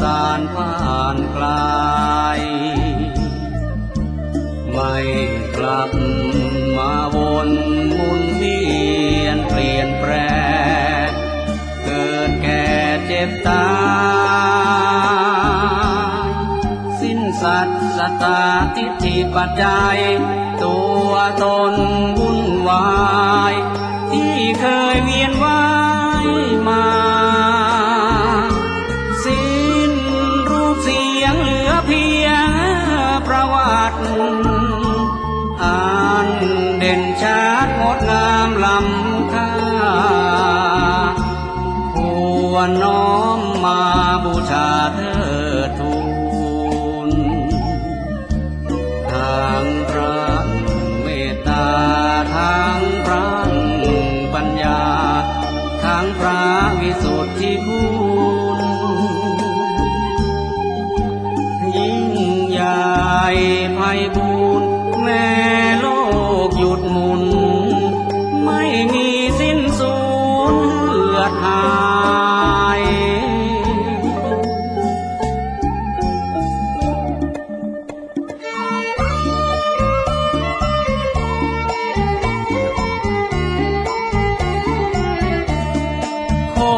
สารผ่านกลายไม่กลับมาวนมุนเวียนเปลี่ยนแปรเกิดแก่เจ็บตายสิ้นสัตสตาทิฏฐิปัจจัย ตัวตนวุ่นวาย ที่เคยเวียน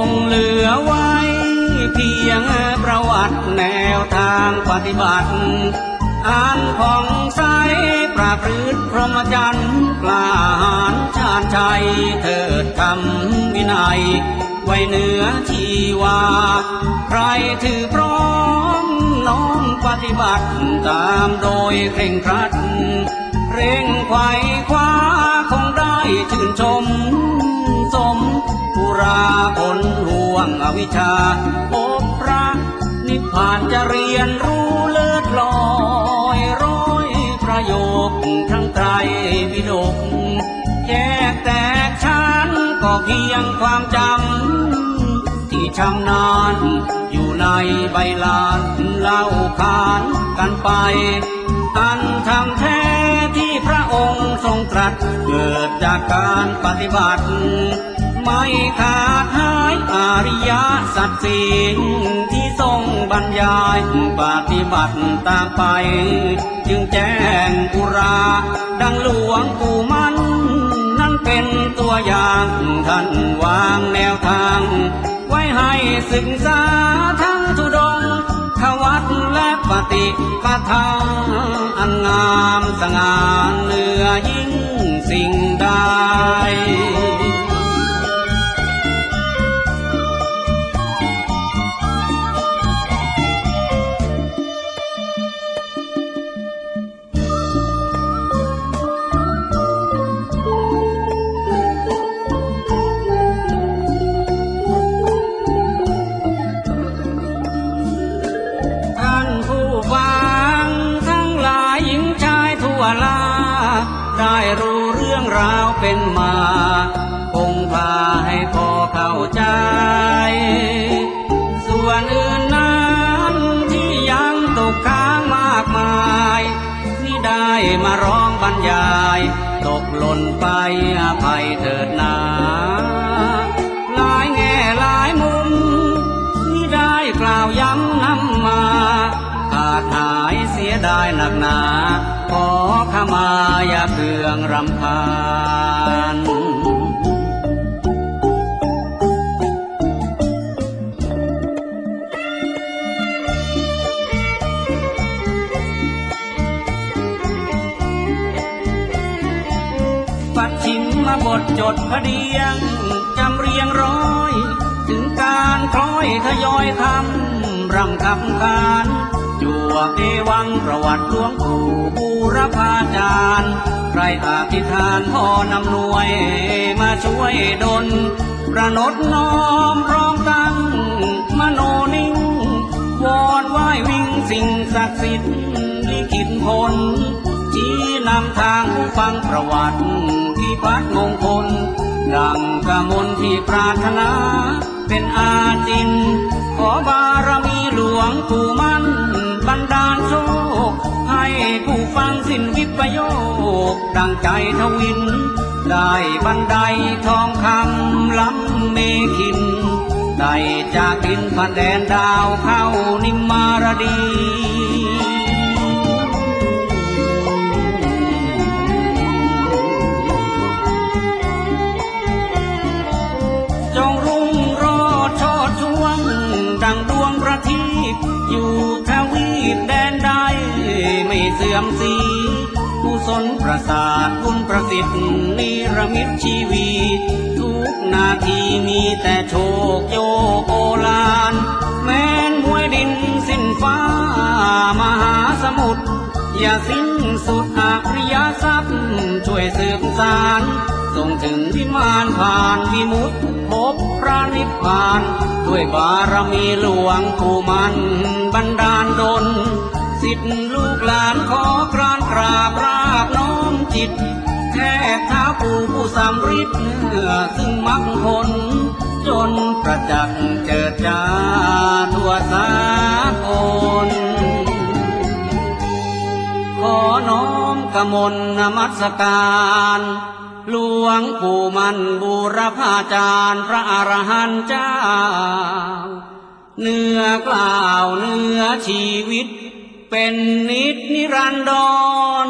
งเหลือไว้ เพียงประวัติแนวทางปฏิบัติอ่านผ่องใสประพฤติพรหมจรรย์กล้าหาญชาญชัยเถิดทำวินัย ไว้เหนือชีวา ใครถือพร้อมน้อมปฏิบัติตามโดยเคร่งครัด เร่งไขว่คว้าคงได้ชื่นชม ราผลห่วงอวิชชาพบพระนิพพานจะเรียนรู้เลิศลอยร้อยประโยคทั้งไตรปิฎกแยกแตกชั้นก็เพียงความจำที่ชำนาญอยู่ในใบลานเล่าขานกันไป อันทำแท้ที่พระองค์ทรงตรัสเกิดจากการปฏิบัติ ไม่ขาดหายอริยสัจสี่ที่ทรงบรรยายปฏิบัติตามไป จึงแจ้งกุรา ดังหลวงปู่มัน นั่นเป็นตัวอย่างท่านวางแนวทาง ไว้ให้ศึกษาทั้งทุดงขวัตและปฏิปทาอันงามสง่าเหนือยิ่งสิ่งใด ฟังทั้งหลายหญิงชายทั่วลา ได้รู้เรื่องราวเป็นมา คงพาให้พอเข้าใจ ส่วนอื่นนั้นที่ยังตกค้างมากมายนี่ได้มาร้องบรรยาย ตกหล่นไปอภัยเถิดนา ดายหนักหนา ขอขมาอย่าเคืองรำพานปัดชิมมาบทจดพเดียง จำเรียงร้อย ถึงการคล้อยทยอยทำรำคำคาน จั่วเอวังประวัติหลวงปู่บูรพาจารย์ ใครอธิษฐานพ่อนำหน่วยมาช่วยดลประนดน้อมร้อมตั้งมโนนิ่ง วอนไหว้วิ่งสิ่งศักดิ์สิทธิ์ลิขิตผลชี้นำทางผู้ฟังประวัติที่พัดมงคล ดังกมลที่ปรารถนา เป็นอาจิน ขอบารมีหลวงปู่มั่น บันดาลโชค ให้ผู้ฟังสิ้นวิปโยค ดังใจทวิน ได้บันไดทองคำล้ำเมขิน ได้จากดินผ่านแดนดาวเข้านิมมารดี อยู่ทวีปแดนใดไม่เสื่อมสีกุศลประสาทบุญประสิทธิ์นิรมิตชีวีทุกนาทีมีแต่โชคโยโอลาน แม้นมวยดินสิ้นฟ้ามหาสมุทรอย่าสิ้นสุดอาริยทรัพย์ช่วยสืบสารส่งถึงวิมานผ่านวิมุตติ บพระนิพพาน ด้วยบารมีหลวงผู้มันบันดาลดลสิทธิลูกหลานขอกรานกราบราบน้อมจิต แทบเท้าปู่ผู้สำริดเนื้อซึ่งมักผลจนประจักษ์เจิดจ้าทั่วสากลขอน้อมกมลนมัสการ หลวงปู่มันบูรพาจารย์พระอรหันต์เจ้า เนื้อกล่าวเนื้อชีวิต เป็นนิจนิรันดร